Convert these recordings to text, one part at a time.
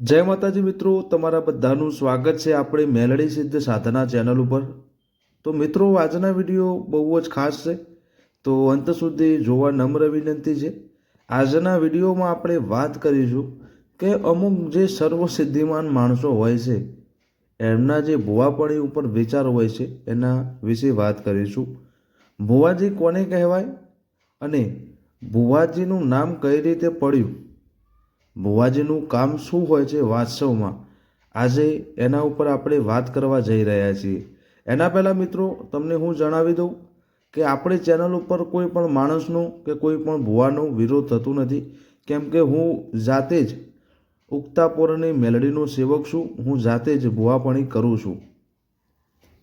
જય માતાજી મિત્રો, તમારા બધાનું સ્વાગત છે આપણી મેલડી સિદ્ધ સાધના ચેનલ ઉપર. તો મિત્રો, આજના વીડિયો બહુ જ ખાસ છે. તો અંત સુધી જોવા નમ્ર વિનંતી છે. આજના વિડીયોમાં આપણે વાત કરીશું કે અમુક જે સર્વસિદ્ધિમાન માણસો હોય છે, એમના જે ભુવાપણી ઉપર વિચાર હોય છે, એના વિશે વાત કરીશું. ભુવાજી કોને કહેવાય અને ભુવાજીનું નામ કઈ રીતે પડ્યું? ભુવાજીનું કામ શું હોય છે વાસ્તવમાં? આજે એના ઉપર આપણે વાત કરવા જઈ રહ્યા છીએ. એના પહેલાં મિત્રો, તમને હું જણાવી દઉં કે આપણી ચેનલ ઉપર કોઈ પણ માણસનું કે કોઈ પણ ભુવાનો વિરોધ થતું નથી. કેમ કે હું જાતે જ ઉગતા પોરની મેલડીનો સેવક છું. હું જાતે જ ભુવાપણી કરું છું.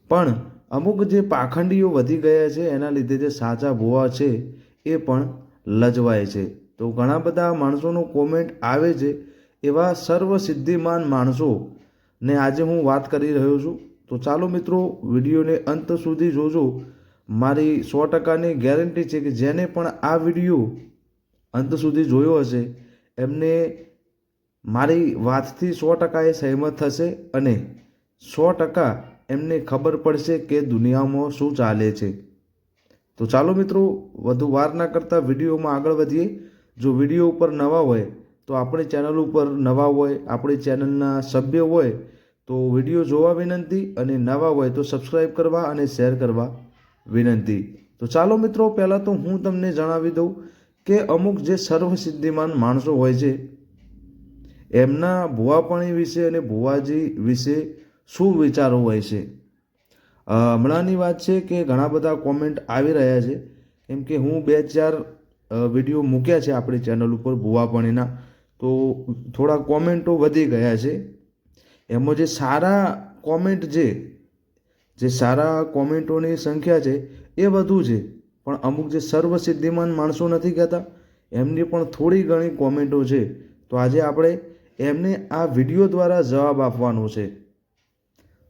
પણ અમુક જે પાખંડીઓ વધી ગયા છે, એના લીધે જે સાચા ભુવા છે, એ પણ લજવાય છે. તો ઘણા બધા માણસોનો કોમેન્ટ આવે છે એવા સર્વસિદ્ધિમાન માણસો ને આજે હું વાત કરી રહ્યો છું. તો ચાલો મિત્રો, વિડીયોને અંત સુધી જોજો. મારી સો ટકાની ગેરંટી છે કે જેને પણ આ વીડિયો અંત સુધી જોયો હશે, એમને મારી વાતથી સો ટકા એ સહેમત થશે અને સો ટકા એમને ખબર પડશે કે દુનિયામાં શું ચાલે છે. તો ચાલો મિત્રો, વધુ વાર ના કરતાં વિડીયોમાં આગળ વધીએ. જો વીડિયો ઉપર નવા હોય, તો આપણી ચેનલ ઉપર નવા હોય, આપણી ચેનલના સભ્ય હોય, તો વીડિયો જોવા વિનંતી અને નવા હોય તો સબસ્ક્રાઈબ કરવા અને શેર કરવા વિનંતી. તો ચાલો મિત્રો, પહેલાં તો હું તમને જણાવી દઉં કે અમુક જે સર્વસિદ્ધિમાન માણસો હોય છે, એમના ભુવાપણી વિશે અને ભુવાજી વિશે શું વિચારો હોય છે? હમણાંની વાત છે કે ઘણા બધા કોમેન્ટ આવી રહ્યા છે. કેમ કે હું બે ચાર વીડિયો મૂક્યા છે આપણી ચેનલ ઉપર ભુવાપણીના. તો થોડા કોમેન્ટો વધી ગયા છે. એમાં જે સારા કોમેન્ટ છે જે સારા કોમેન્ટોની સંખ્યા છે એ વધુ છે. પણ અમુક જે સર્વસિદ્ધિમાન માણસો નથી કહેતા, એમની પણ થોડી ઘણી કોમેન્ટો છે. તો આજે આપણે એમને આ વીડિયો દ્વારા જવાબ આપવાનો છે.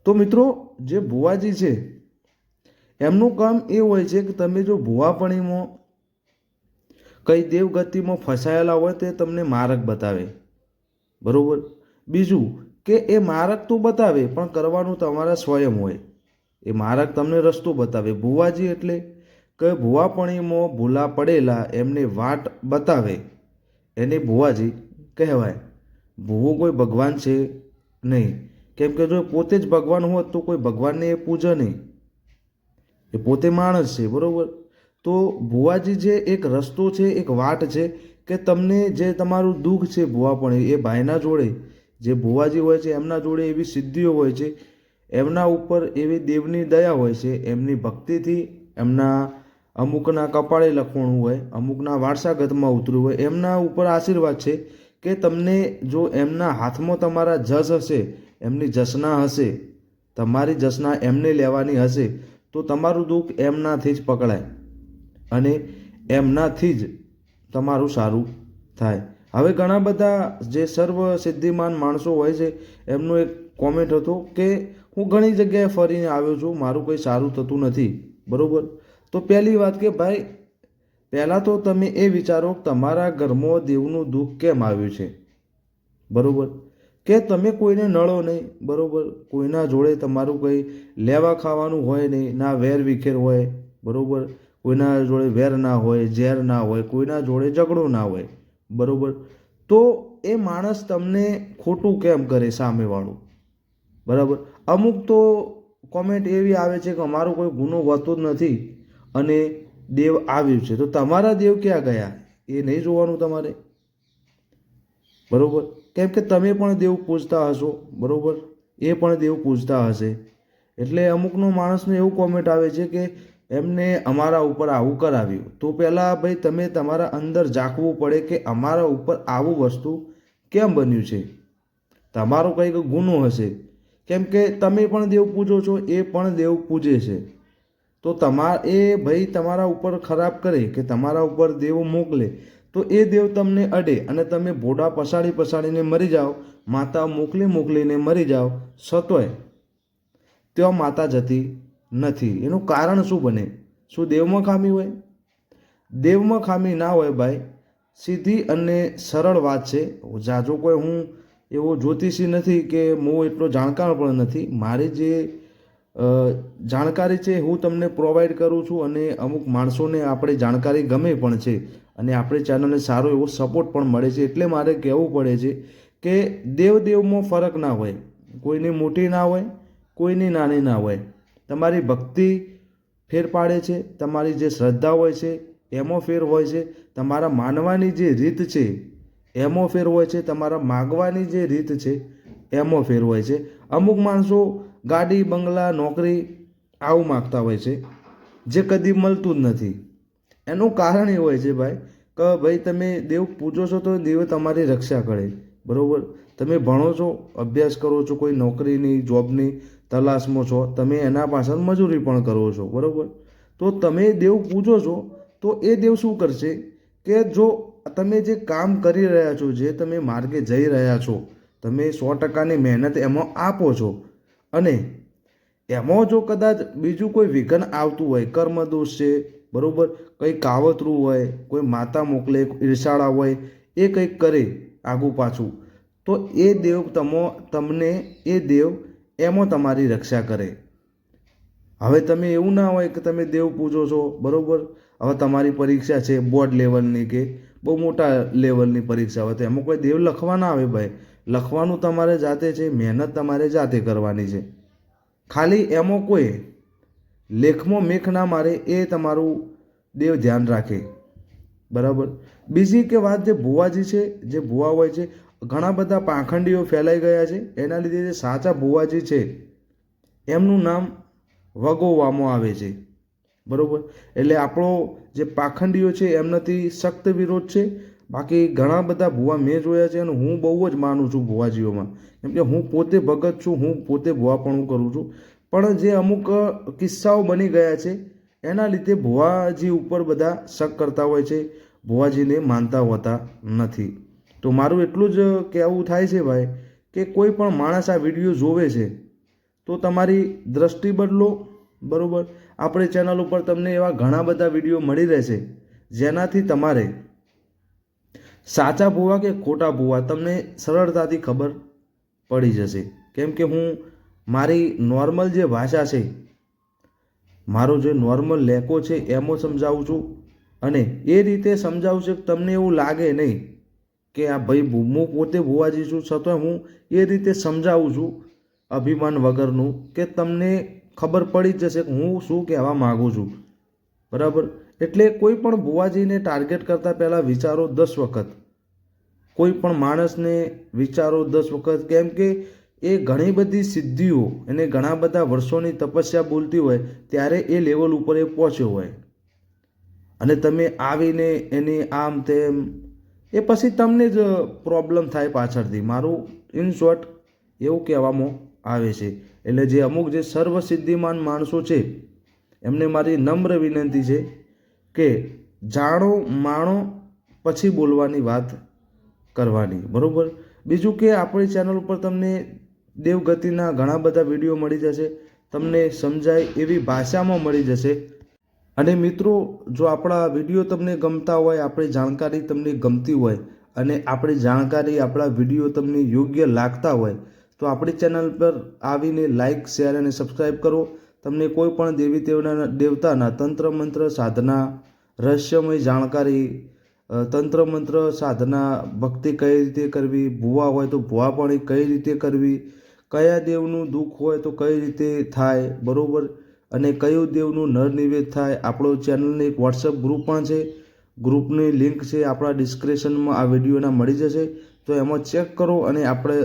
તો મિત્રો, જે ભુવાજી છે, એમનું કામ એ હોય છે કે તમે જો ભુવાપણીમાં કઈ દેવગતિમાં ફસાયેલા હોય તે તમને માર્ગ બતાવે. બરાબર? બીજું કે એ માર્ગ તો બતાવે, પણ કરવાનું તમારા સ્વયં હોય. એ માર્ગ તમને રસ્તો બતાવે. ભુવાજી એટલે કે ભુવાપણીમાં ભૂલા પડેલા એમને વાટ બતાવે. એને ભુવાજી કહેવાય. ભૂવો કોઈ ભગવાન છે નહીં. કેમ કે જો પોતે જ ભગવાન હોત તો કોઈ ભગવાનને એ પૂજે નહીં. એ પોતે માણસ છે, બરોબર? તો ભુવાજી જે એક રસ્તો છે, એક વાટ છે કે તમને જે તમારું દુઃખ છે ભુવાપણી એ ભાઈના જોડે, જે ભુવાજી હોય છે, એમના જોડે એવી સિદ્ધિઓ હોય છે, એમના ઉપર એવી દેવની દયા હોય છે, એમની ભક્તિથી એમના અમુકના કપાળે લખવાનું હોય, અમુકના વારસાગતમાં ઉતર્યું હોય, એમના ઉપર આશીર્વાદ છે કે તમને જો એમના હાથમાં તમારા જસ હશે, એમની જસના હશે, તમારી જસના એમને લેવાની હશે, તો તમારું દુઃખ એમનાથી જ પકડાય. અને એમનાથી જ તમારું સારું થાય. હવે ઘણા બધા જે સર્વ સિદ્ધિમાન માણસો હોય છે, એમનો એક કોમેન્ટ હતો કે, હું ઘણી જગ્યાએ ફરીને આવ્યો છું, મારું કંઈ સારું થતું નથી. બરાબર? તો પહેલી વાત કે, ભાઈ, પહેલાં તો તમે એ વિચારો, તમારા ઘરમાં દેવનું દુઃખ કેમ આવ્યું છે? બરાબર? કે તમે કોઈને નળો નહીં, બરાબર? કોઈના જોડે તમારું કંઈ લેવા ખાવાનું હોય નહીં, ના વેર વિખેર હોય, બરાબર? કોઈના જોડે વેર ના હોય ઝેર ના હોય કોઈના જોડે ઝઘડો ના હોય બરાબર? તો એ માણસ તમને ખોટું કેમ કરે સામેવાળું? બરાબર? અમુક તો કોમેન્ટ એવી આવે છે કે અમારો કોઈ ગુનો હોતો જ નથી અને દેવ આવ્યું છે. તો તમારા દેવ ક્યાં ગયા? એ નહીં જોવાનું તમારે? બરાબર? કેમ કે તમે પણ દેવ પૂજતા હશો બરાબર? એ પણ દેવ પૂજતા હશે. એટલે અમુકનો માણસને એવું કોમેન્ટ આવે છે કે એમને અમારા ઉપર આવું કરાવ્યું. તો પહેલાં ભાઈ તમે તમારા અંદર ઝાંકવું પડે કે અમારા ઉપર આવું વસ્તુ કેમ બન્યું છે? તમારો કંઈક ગુનો હશે. કેમ કે તમે પણ દેવ પૂજો છો, એ પણ દેવ પૂજે છે. તો તમા, એ ભાઈ તમારા ઉપર ખરાબ કરે કે તમારા ઉપર દેવ મોકલે, તો એ દેવ તમને અડે અને તમે ભોડા પસાડી પસાડીને મરી જાઓ, માતા મોકલી મોકલીને મરી જાઓ, સતોય. ત્યાં માતા જતી નથી. એનું કારણ શું બને? શું દેવમાં ખામી હોય? દેવમાં ખામી ના હોય ભાઈ. સીધી અને સરળ વાત છે. જાજો કોઈ હું એવો જ્યોતિષી નથી કે હું એટલો જાણકાર પણ નથી. મારી જે જાણકારી છે હું તમને પ્રોવાઈડ કરું છું અને અમુક માણસોને આપણે જાણકારી ગમે પણ છે અને આપણી ચેનલને સારો એવો સપોર્ટ પણ મળે છે. એટલે મારે કહેવું પડે છે કે દેવ દેવમાં ફરક ના હોય. કોઈની મોટી ના હોય, કોઈની નાની ના હોય. તમારી ભક્તિ ફેર પાડે છે, તમારી જે શ્રદ્ધા હોય છે, એમાં ફેર હોય છે, તમારા માનવાની જે રીત છે, એમાં ફેર હોય છે, તમારા માગવાની જે રીત છે, એમાં ફેર હોય છે. અમુક માણસો ગાડી, બંગલા, નોકરી આવું માગતા હોય છે, જે કદી મળતું જ નથી. એનું કારણ એ હોય છે ભાઈ, કે ભાઈ તમે દેવ પૂજો છો તો દેવ તમારી રક્ષા કરે. બરાબર? તમે ભણો છો, અભ્યાસ કરો છો, કોઈ નોકરીની, જોબની તલાશમાં છો, તમે એના પાછળ મજૂરી પણ કરો છો, બરાબર? તો તમે દેવ પૂજો છો, તો એ દેવ શું કરશે કે જો તમે જે કામ કરી રહ્યા છો, જે તમે માર્ગે જઈ રહ્યા છો, તમે સો ટકાની મહેનત એમાં આપો છો. અને એમાં જો કદાચ બીજું કોઈ વિઘન આવતું હોય કર્મદોષ છે, બરાબર? કંઈ કાવતરું હોય, કોઈ માતા મોકલે ઈર્ષાળા હોય, એ કંઈક કરે આગું પાછું. તો એ દેવ તમો, તમને એ દેવ એમાં તમારી રક્ષા કરે. હવે તમે એવું ના હોય કે તમે દેવ પૂજો છો, બરાબર? હવે તમારી પરીક્ષા છે બોર્ડ લેવલની કે બહુ મોટા લેવલની પરીક્ષા. હોય તો એમાં કોઈ દેવ લખવા ના આવે ભાઈ. લખવાનું તમારે જાતે છે, મહેનત તમારે જાતે કરવાની છે. ખાલી એમાં કોઈ લેખમાં મેખ ના મારે એ તમારું દેવ ધ્યાન રાખે. બરાબર? બીજી કે વાત જે ભુવાજી છે, જે ભુવા હોય છે ઘણા બધા પાખંડીઓ ફેલાઈ ગયા છે. એના લીધે જે સાચા ભુવાજી છે, એમનું નામ વગોવામાં આવે છે. બરાબર? એટલે આપણો જે પાખંડીઓ છે, એમનાથી સખ્ત વિરોધ છે. બાકી ઘણા બધા ભુવા મેં જોયા છે અને હું બહુ જ માનું છું ભુવાજીઓમાં. કેમ કે હું પોતે ભગત છું, હું પોતે ભુવાપણું કરું છું. પણ જે અમુક કિસ્સાઓ બની ગયા છે, એના લીધે ભુવાજી ઉપર બધા શક કરતા હોય છે. ભુવાજીને માનતા હોતા નથી. તો મારું એટલું જ કહેવું થાય છે ભાઈ કે કોઈ પણ માણસ આ વીડિયો જોવે છે, તો તમારી દ્રષ્ટિ બદલો, બરાબર? આપણે ચેનલ ઉપર તમને એવા ઘણા બધા વીડિયો મળી રહેશે, જેનાથી તમારે સાચા ભૂવા કે ખોટા ભૂવા તમને સરળતાથી ખબર પડી જશે. કેમ કે હું, મારી નોર્મલ જે ભાષા છે, મારો જે નોર્મલ લેકો છે, એમાં સમજાવું છું અને એ રીતે સમજાવું છું કે તમને એવું લાગે નહીં. કે આ ભાઈ હું પોતે ભુવાજી છું, છતાં હું એ રીતે સમજાવું છું અભિમાન વગરનું કે તમને ખબર પડી જશે કે હું શું કહેવા માગું છું. બરાબર? એટલે કોઈ પણ ભુવાજીને ટાર્ગેટ કરતાં પહેલાં વિચારો દસ વખત. કોઈ પણ માણસને વિચારો દસ વખત. કેમ કે એ ઘણી બધી સિદ્ધિઓ અને ઘણા બધા વર્ષોની તપસ્યા બોલતી હોય, ત્યારે એ લેવલ ઉપર એ પહોંચ્યો હોય. અને તમે આવીને એની આમ તેમ એ પછી તમને જ પ્રોબ્લેમ થાય પાછળથી. મારું ઇન શોર્ટ એવું કહેવામાં આવે છે. એટલે જે અમુક જે સર્વસિદ્ધિમાન માણસો છે, એમને મારી નમ્ર વિનંતી છે કે જાણો, માણો પછી બોલવાની વાત કરવાની. બરાબર? બીજું કે આપણી ચેનલ ઉપર તમને દેવગતિના ઘણા બધા વીડિયો મળી જશે. તમને સમજાય એવી ભાષામાં મળી જશે. અને મિત્રો, જો આપણા વીડિયો તમને ગમતા હોય, આપણી જાણકારી તમને ગમતી હોય, અને આપણી જાણકારી, આપણા વીડિયો તમને યોગ્ય લાગતા હોય, તો આપણી ચેનલ પર આવીને લાઇક શેર અને સબસ્ક્રાઈબ કરો. તમને કોઈ પણ દેવી દેવના, દેવતાના તંત્ર, મંત્ર, સાધના, રહસ્યમય જાણકારી તંત્ર, મંત્ર, સાધના, ભક્તિ કઈ રીતે કરવી, ભૂવા હોય તો ભૂવાપણી કઈ રીતે કરવી, કયા દેવનું દુઃખ હોય તો કઈ રીતે થાય, બરાબર? અને કયું દેવનું નર નિવેદ થાય, આપણો ચેનલની એક વોટ્સઅપ ગ્રુપ પણ છે. ગ્રુપની લિંક છે આપણા ડિસ્ક્રિપ્શનમાં આ વિડીયોના મળી જશે. તો એમાં ચેક કરો અને આપણે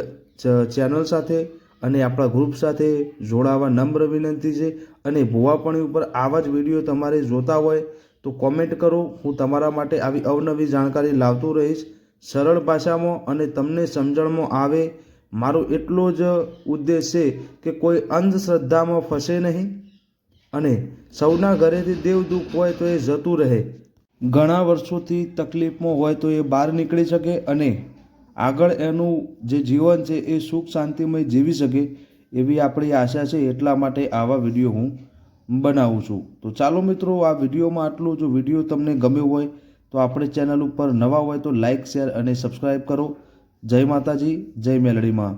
ચેનલ સાથે અને આપણા ગ્રુપ સાથે જોડાવા નમ્ર વિનંતી છે. અને ભુવાપણી ઉપર આવા જ વીડિયો તમારે જોતા હોય તો કોમેન્ટ કરો. હું તમારા માટે આવી અવનવી જાણકારી લાવતો રહીશ. સરળ ભાષામાં અને તમને સમજણમાં આવે. મારો એટલો જ ઉદ્દેશ છે કે કોઈ અંધશ્રદ્ધામાં ફસે નહીં. અને સૌના ઘરેથી દેવ દુઃખ હોય તો એ જતું રહે. ઘણા વર્ષોથી તકલીફમાં હોય તો એ બહાર નીકળી શકે અને આગળ એનું જે જીવન છે એ સુખ શાંતિમય જીવી શકે એવી આપણી આશા છે એટલા માટે આવા વીડિયો હું બનાવું છું. તો ચાલો મિત્રો, આ વિડીયોમાં આટલું. જો વીડિયો તમને ગમ્યો હોય તો આપણે ચેનલ ઉપર નવા હોય તો લાઇક શેર અને સબસ્ક્રાઈબ કરો. જય માતાજી, જય મેલડીમાં.